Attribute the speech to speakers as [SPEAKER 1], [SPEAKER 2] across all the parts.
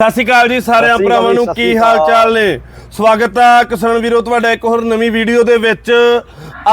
[SPEAKER 1] ਸਤਿ ਸ਼੍ਰੀ ਅਕਾਲ ਜੀ ਸਾਰਿਆਂ ਭਰਾਵਾਂ ਨੂੰ ਕੀ ਹਾਲ ਚਾਲ ਨੇ? ਸਵਾਗਤ ਹੈ ਕਿਸਾਨ ਵੀਰੋ ਤੁਹਾਡਾ ਇੱਕ ਹੋਰ ਨਵੀਂ ਵੀਡੀਓ ਦੇ ਵਿੱਚ।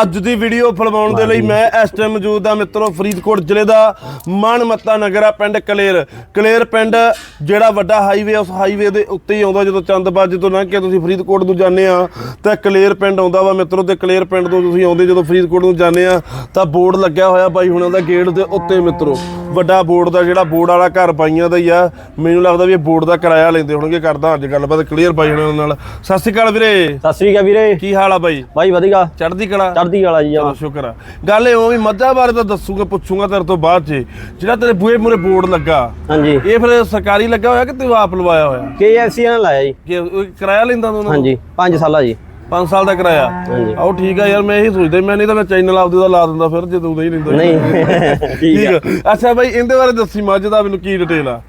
[SPEAKER 1] ਅੱਜ ਦੀ ਵੀਡੀਓ ਫਿਲਮਾਉਣ ਦੇ ਲਈ ਮੈਂ ਇਸ ਟਾਈਮ ਮੌਜੂਦ ਹਾਂ ਮਿੱਤਰੋ ਫਰੀਦਕੋਟ ਜ਼ਿਲ੍ਹੇ ਦਾ ਮਾਨਮੱਤਾ ਨਗਰ ਆ ਪਿੰਡ ਕਲੇਰ। ਕਲੇਰ ਪਿੰਡ ਜਿਹੜਾ ਵੱਡਾ ਹਾਈਵੇ ਉਸ ਹਾਈਵੇ ਦੇ ਉੱਤੇ ਹੀ ਆਉਂਦਾ ਜਦੋਂ ਚੰਦਬਾਜੀ ਤੋਂ ਲੰਘ ਕੇ ਤੁਸੀਂ ਫਰੀਦਕੋਟ ਨੂੰ ਜਾਂਦੇ ਆ ਤਾਂ ਕਲੇਰ ਪਿੰਡ ਆਉਂਦਾ ਵਾ ਮਿੱਤਰੋ ਤੇ ਕਲੇਰ ਪਿੰਡ ਤੋਂ ਤੁਸੀਂ ਆਉਂਦੇ ਜਦੋਂ ਫਰੀਦਕੋਟ ਨੂੰ ਜਾਂਦੇ ਆ ਤਾਂ ਬੋਰਡ ਲੱਗਿਆ ਹੋਇਆ ਬਾਈ ਹੁਣਾਂ ਦਾ ਗੇਟ ਦੇ ਉੱਤੇ ਮਿੱਤਰੋ। ਵੱਡਾ ਬੋਰਡ ਦਾ ਜਿਹੜਾ ਬੋਰਡ ਵਾਲਾ ਘਰ ਬਾਈਆਂ ਦਾ ਹੀ ਆ ਮੈਨੂੰ ਲੱਗਦਾ ਵੀ ਇਹ ਬੋਰਡ ਦਾ ਕਿਰਾਇਆ ਲੈਂਦੇ ਹੋਣਗੇ ਕਰਦਾ ਅੱਜ ਗੱਲਬਾਤ ਕਲੀਅਰ ਬਾਈ ਹੁਣਾਂ ਨਾਲ। ਸਤਿ ਸ਼੍ਰੀ ਅਕਾਲ ਵੀਰੇ।
[SPEAKER 2] ਸਤਿ ਸ੍ਰੀ ਅਕਾਲ ਵੀਰੇ।
[SPEAKER 1] ਕੀ ਹਾਲ ਆ ਬਾਈ?
[SPEAKER 2] ਬਾਈ ਵਧੀਆ।
[SPEAKER 1] ਚੜ੍ਹਦੀ ਕਲਾ?
[SPEAKER 2] ਚੜ੍ਹਦੀ ਵਾਲਾ ਜੀ
[SPEAKER 1] ਚਲੋ ਸ਼ੁਕਰ ਆ। ਗੱਲ ਇਹ ਹੋ ਵੀ ਮੱਝਾਂ ਬਾਰੇ ਤਾਂ ਦੱਸੂਗਾ ਪੁੱਛੂਗਾ ਤੇਰੇ ਤੋਂ ਬਾਅਦ ਚ। ਜਿਹੜਾ ਤੇਰੇ ਬੂਹੇ ਮੂਰੇ ਬੋਰਡ ਲੱਗਾ
[SPEAKER 2] ਹਾਂਜੀ।
[SPEAKER 1] ਇਹ ਫਿਰ ਸਰਕਾਰੀ ਲੱਗਾ ਹੋਇਆ ਕਿ ਤੂੰ ਆਪ ਲਵਾਇਆ ਹੋਇਆ?
[SPEAKER 2] KFC ਨਾਲ ਲਾਇਆ ਜੀ।
[SPEAKER 1] ਕਿ ਉਹ ਕਿਰਾਇਆ ਲੈਂਦਾ ਤੂੰ
[SPEAKER 2] ਹਾਂਜੀ 5 ਸਾਲਾ ਜੀ।
[SPEAKER 1] 5 ਸਾਲ ਦਾ ਕਿਰਾਇਆ?
[SPEAKER 2] ਹਾਂਜੀ।
[SPEAKER 1] ਆਓ ਠੀਕ ਆ ਯਾਰ ਮੈਂ ਇਹੀ ਸੋਚਦਾ ਮੈਂ ਨਹੀਂ ਤਾਂ ਮੈਂ ਚੈਨਲ ਆਪਦੇ ਦਾ ਲਾ ਦਿੰਦਾ ਫਿਰ ਜੇ ਤੂੰ ਨਹੀਂ ਲੈਂਦਾ।
[SPEAKER 2] ਨਹੀਂ। ਠੀਕ ਆ।
[SPEAKER 1] ਆ। ਅੱਛਾ ਬਾਈ ਇਹਦੇ ਬਾਰੇ ਦੱਸੀ ਮੱਝ ਦਾ ਮੈਨੂੰ ਕੀ ਡਿਟੇਲ ਆ?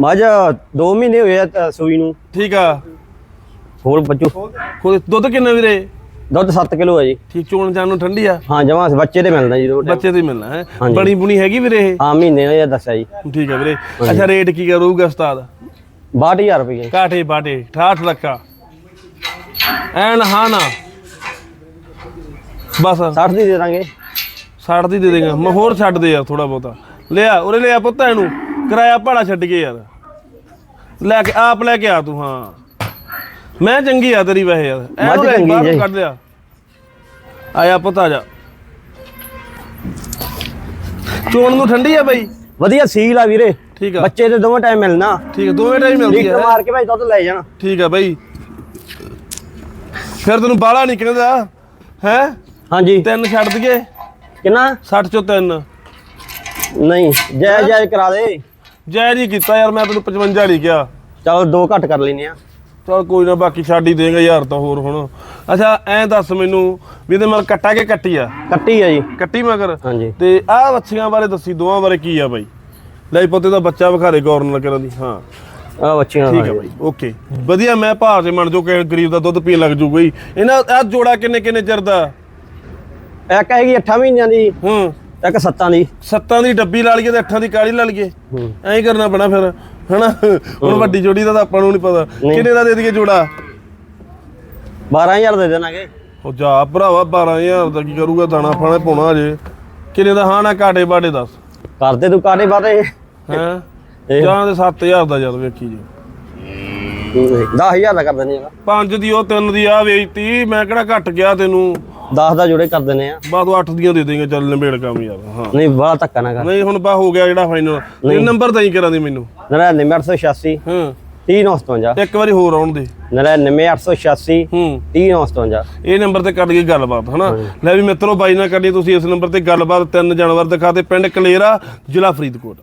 [SPEAKER 2] ਮੱਝ 2 ਮਹੀਨੇ ਹੋਏ ਆ ਤਾਂ ਸੂਈ ਨੂੰ।
[SPEAKER 1] ਠੀਕ ਆ।
[SPEAKER 2] ਹੋਰ ਬੱਚੂ?
[SPEAKER 1] ਖੁਦ ਦੁੱਧ ਕਿੰਨਾ ਵੀਰੇ?
[SPEAKER 2] ਦੁੱਧ 7 ਕਿਲੋ ਹੈ ਜੀ।
[SPEAKER 1] ਠੀਕ ਚੋਣ ਜਾਣ ਨੂੰ ਠੰਡੀ ਆ?
[SPEAKER 2] ਹਾਂ ਜਮਾ ਬੱਚੇ ਤੇ ਮਿਲਦਾ ਜੀ ਰੋਜ਼।
[SPEAKER 1] ਬੱਚੇ ਤੋਂ ਹੀ ਮਿਲਣਾ ਹੈ। ਬਣੀ ਬੁਣੀ ਹੈਗੀ ਵੀਰੇ ਇਹ?
[SPEAKER 2] ਹਾਂ ਮਹੀਨੇ ਇਹ ਦੱਸਿਆ ਜੀ।
[SPEAKER 1] ਠੀਕ ਆ ਵੀਰੇ। ਅੱਛਾ ਰੇਟ ਕੀ ਕਰੂਗਾ ਉਸਤਾਦ?
[SPEAKER 2] 62000 ਰੁਪਏ
[SPEAKER 1] ਕਾਠੇ ਬਾਟੇ 68 ਲੱਖਾ ਐਨ ਹਾਂ ਨਾ। ਬਸ।
[SPEAKER 2] 60 ਦੀ ਦੇ ਦਾਂਗੇ।
[SPEAKER 1] 60 ਦੀ ਦੇ ਦੇਗਾ। ਮੈਂ ਹੋਰ ਛੱਡ ਦੇ ਯਾਰ ਥੋੜਾ ਬਹੁਤਾ। ਲਿਆ ਉਰੇ ਲਿਆ ਪੁੱਤ ਇਹਨੂੰ। ਕਿਰਾਇਆ ਭਾੜਾ ਛੱਡ ਕੇ ਯਾਰ। ਲੈ ਕੇ ਆਪ ਲੈ ਕੇ ਆ ਤੂੰ ਹਾਂ। ਮੈਂ ਚੰਗੀ ਆ ਤੇਰੀ ਵੈਸੇ ਯਾਰ। ਇਹਨੂੰ ਲੈ
[SPEAKER 2] ਚੰਗੀ
[SPEAKER 1] ਬਾਹਰ
[SPEAKER 2] ਜੀ।
[SPEAKER 1] ਕੱਢ ਲਿਆ। ਆਇਆ ਪੁੱਤ ਆ ਜਾ। ਚੋਣ ਨੂੰ ਠੰਡੀ ਆ ਬਾਈ?
[SPEAKER 2] ਵਧੀਆ ਸੀਲ ਆ ਵੀਰੇ।
[SPEAKER 1] ਠੀਕ ਆ।
[SPEAKER 2] ਬੱਚੇ ਤੇ ਦੋਵੇਂ ਟਾਈਮ ਮਿਲਣਾ।
[SPEAKER 1] ਠੀਕ ਆ ਦੋਵੇਂ ਟਾਈਮ ਮਿਲਦੀ ਆ।
[SPEAKER 2] ਮਾਰ ਕੇ ਭਾਈ ਦੁੱਧ ਲੈ ਜਾਣਾ।
[SPEAKER 1] ਠੀਕ ਆ ਬਾਈ। ਫਿਰ ਤੈਨੂੰ ਬਾਹਲਾ ਨਹੀਂ ਕਹਿੰਦਾ ਹੈ?
[SPEAKER 2] ਹਾਂਜੀ।
[SPEAKER 1] ਤਿੰਨ ਛੱਡ ਦਈਏ।
[SPEAKER 2] ਕਿੰਨਾ?
[SPEAKER 1] 60 ਚੋਂ ਤਿੰਨ।
[SPEAKER 2] ਨਹੀਂ ਜੈ ਜੈ ਕਰਾ ਦੇ।
[SPEAKER 1] ਜੈ ਨਹੀਂ ਕੀਤਾ ਯਾਰ ਮੈਂ ਤੈਨੂੰ 55 ਨਹੀਂ ਕਿਹਾ।
[SPEAKER 2] ਚਲ ਦੋ ਘੱਟ ਕਰ ਲੈਨੇ ਆ।
[SPEAKER 1] ਚਲ ਕੋਈ ਨਾ ਬਾਕੀ ਛੱਡ ਹੀ ਦੇਗਾ ਯਾਰ ਤਾਂ ਹੋਰ ਹੁਣ। ਅੱਛਾ ਐਂ ਦੱਸ ਮੈਨੂੰ ਵੀ ਇਹਦੇ ਨਾਲ ਕੱਟਾ ਕੇ ਕੱਟੀ ਆ?
[SPEAKER 2] ਕੱਟੀ ਆ ਜੀ।
[SPEAKER 1] ਕੱਟੀ ਮਗਰ?
[SPEAKER 2] ਹਾਂਜੀ।
[SPEAKER 1] ਤੇ ਆਹ ਬੱਚੀਆਂ ਬਾਰੇ ਦੱਸੀ ਦੋਵਾਂ ਬਾਰੇ ਕੀ ਆ ਬਾਈ? ਲੈ ਪੁੱਤੇ ਦਾ ਬੱਚਾ ਵਿਖਾਰੇ ਗੌਰ ਨਾਲ ਕਰਾਂ ਦੀ ਹਾਂ।
[SPEAKER 2] ਆ ਬੱਚੀਆਂ
[SPEAKER 1] ਠੀਕ ਆ ਬਾਈ ਓਕੇ। ਵਧੀਆ ਮੈਂ ਭਾਅ ਤੇ ਮੰਨ ਜੋ ਕਿ ਗਰੀਬ ਦਾ ਦੁੱਧ ਪੀਣ ਲੱਗ ਜੂਗਾ ਹੀ ਇਹਨਾਂ ਆਹ ਜੋੜਾ ਕਿੰਨੇ ਕਿੰਨੇ ਚਿਰ ਦਾ?
[SPEAKER 2] ਇੱਕ ਹੈਗੀ 8 ਮਹੀਨਿਆਂ ਦੀ।
[SPEAKER 1] ਹੂੰ।
[SPEAKER 2] ਇੱਕ 7 ਦੀ।
[SPEAKER 1] ਸੱਤਾਂ ਦੀ ਡੱਬੀ ਲਾ ਲਈਏ ਤੇ ਅੱਠਾਂ ਦੀ ਕਾਲੀ ਲਾ ਲਈਏ। ਐਂ ਹੀ ਕਰਨਾ ਪੈਣਾ ਫਿਰ ਹਨਾ? ਹੁਣ ਵੱਡੀ ਜੋੜੀ ਦਾ ਤਾਂ ਆਪਾਂ ਨੂੰ ਨਹੀਂ ਪਤਾ। ਕਿੰਨੇ ਦਾ ਦੇ ਦਈਏ ਜੋੜਾ?
[SPEAKER 2] 12000 ਦੇ ਦੇਣਾਗੇ।
[SPEAKER 1] ਉਹ ਜਾ ਭਰਾਵਾ 12000 ਦਾ ਕੀ ਕਰੂਗਾ? ਦਾਣਾ ਪਾਣਾ ਪਾਉਣਾ ਅਜੇ ਕਿੰਨੇ ਦਾ? ਹਾਂ ਨਾ ਕਾਟੇ ਬਾਟੇ ਦੱਸ।
[SPEAKER 2] ਕਰਦੇ ਤੂੰ ਕਾਰੇ ਬਾਰੇ
[SPEAKER 1] ਹੈ? ਜਾਂ ਦੇ 7000 ਦਾ ਜਦ ਵੇਖੀ ਜੀ।
[SPEAKER 2] 10000 ਦਾ ਕਰ ਦਿੰਦੇ ਆ।
[SPEAKER 1] ਪੰਜ ਦੀ ਉਹ ਤਿੰਨ ਦੀ ਆ ਵੇਚਤੀ। ਮੈਂ ਕਿਹੜਾ ਘੱਟ ਗਿਆ ਤੈਨੂੰ।
[SPEAKER 2] 10 ਦਾ ਜੋੜੇ ਕਰ ਦਿੰਦੇ ਆ।
[SPEAKER 1] ਬਾਅਦ ਉਹ 8 ਦੀਆਂ ਦੇ ਦੇਂਗੇ ਚੱਲ ਨਿਬੇੜ ਕੰਮ ਯਾਰ ਹਾਂ।
[SPEAKER 2] ਨਹੀਂ ਬੜਾ ਧੱਕਾ ਨਾ ਕਰ।
[SPEAKER 1] ਨਹੀਂ ਹੁਣ ਬਾ ਹੋ ਗਿਆ ਜਿਹੜਾ ਫਾਈਨਲ ਇਹ ਨੰਬਰ ਤਾਂ ਹੀ ਕਰਾਂ ਦੀ ਮੈਨੂੰ।
[SPEAKER 2] 99886
[SPEAKER 1] ਹਾਂ।
[SPEAKER 2] 3957
[SPEAKER 1] ਇੱਕ ਵਾਰੀ ਹੋਰ ਆਉਣ ਦੇ।
[SPEAKER 2] 99886
[SPEAKER 1] ਹੂੰ।
[SPEAKER 2] 3957
[SPEAKER 1] ਇਹ ਨੰਬਰ ਤੇ ਕਰ ਲਈ ਗੱਲਬਾਤ ਹਨਾ? ਲੈ ਵੀ ਮਿੱਤਰੋ ਬਾਈ ਨਾਲ ਕਰਨੀ ਤੁਸੀਂ ਇਸ ਨੰਬਰ ਤੇ ਗੱਲਬਾਤ ਤਿੰਨ ਜਾਨਵਰ ਦਿਖਾਤੇ ਪਿੰਡ ਕਲੇਰਾ ਜ਼ਿਲ੍ਹਾ ਫਰੀਦਕੋਟ।